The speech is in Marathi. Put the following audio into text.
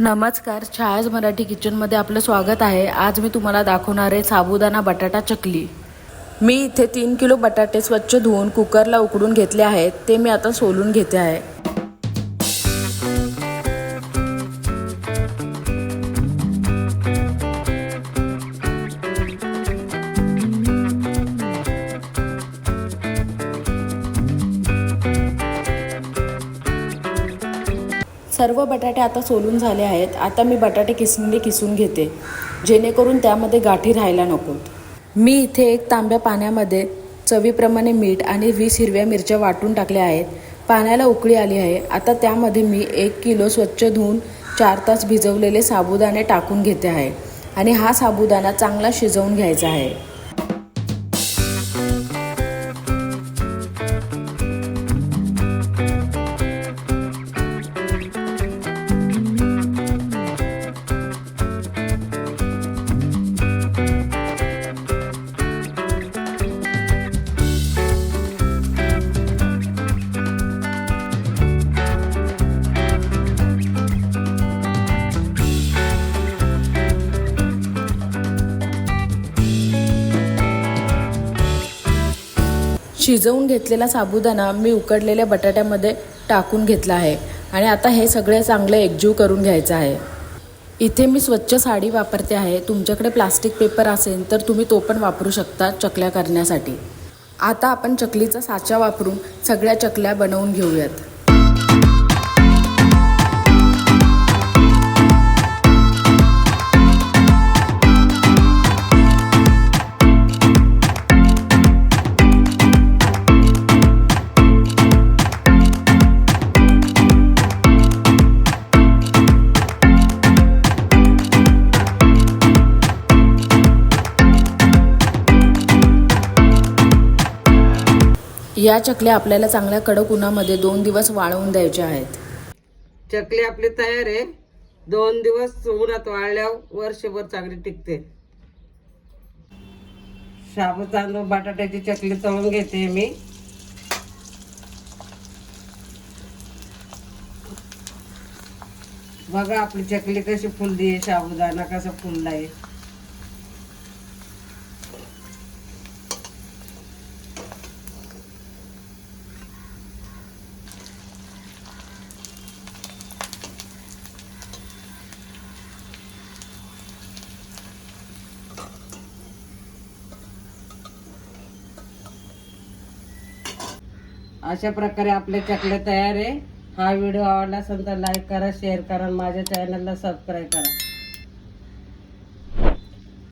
नमस्कार छायाज मराठी किचनमध्ये आपलं स्वागत आहे. आज मी तुम्हाला दाखवणार आहे साबुदाणा बटाटा चकली. मी इथे तीन किलो बटाटे स्वच्छ धुवून कुकरला उकडून घेतले आहेत. ते मी आता सोलून घेते आहे. सर्व बटाटे आता सोलून झाले आहेत. आता मी बटाटे किसणीने किसून घेते. जेणेकरून त्यामध्ये गाठी राहायला नकोत. मी इथे एक तांब्या पाण्यामध्ये चवीप्रमाणे मीठ आणि वीस हिरव्या मिरच्या वाटून टाकल्या आहेत. पाण्याला उकळी आली आहे. आता त्यामध्ये मी एक किलो स्वच्छ धुवून चार तास भिजवलेले साबुदाणे टाकून घेते आहे. आणि हा साबुदाणा चांगला शिजवून घ्यायचा आहे. शिजवून घेतलेला साबुदाणा मी उकडलेल्या बटाट्यामध्ये टाकून घेतला आहे. आणि आता हे सगळे चांगलं एकजीव करून घ्यायचं आहे. इथे मी स्वच्छ साडी वापरते आहे. तुमच्याकडे प्लास्टिक पेपर असेल तर तुम्ही तो पण वापरू शकता चकल्या करण्यासाठी. आता आपण चकलीचा साचा वापरून सगळ्या चकल्या बनवून घेऊयात. या चकल्या आपल्याला चांगल्या कडक उन्हामध्ये दोन दिवस वाळवून द्यायच्या आहेत. चकली आपली तयार आहे. दोन दिवस उन्हात वाळल्यावर वर्षभर चांगली टिकते. शाबू तांदूळ बटाट्याची चकली तळून घेते मी. बघा आपली चकली कशी फुलली आहे साबुदाणा कसा फुलला आहे. अशा प्रकारे आपले चकले तयार आहे. हा व्हिडिओ आवडला असेल तर लाईक करा शेअर करा माझ्या चॅनलला सबस्क्राईब करा.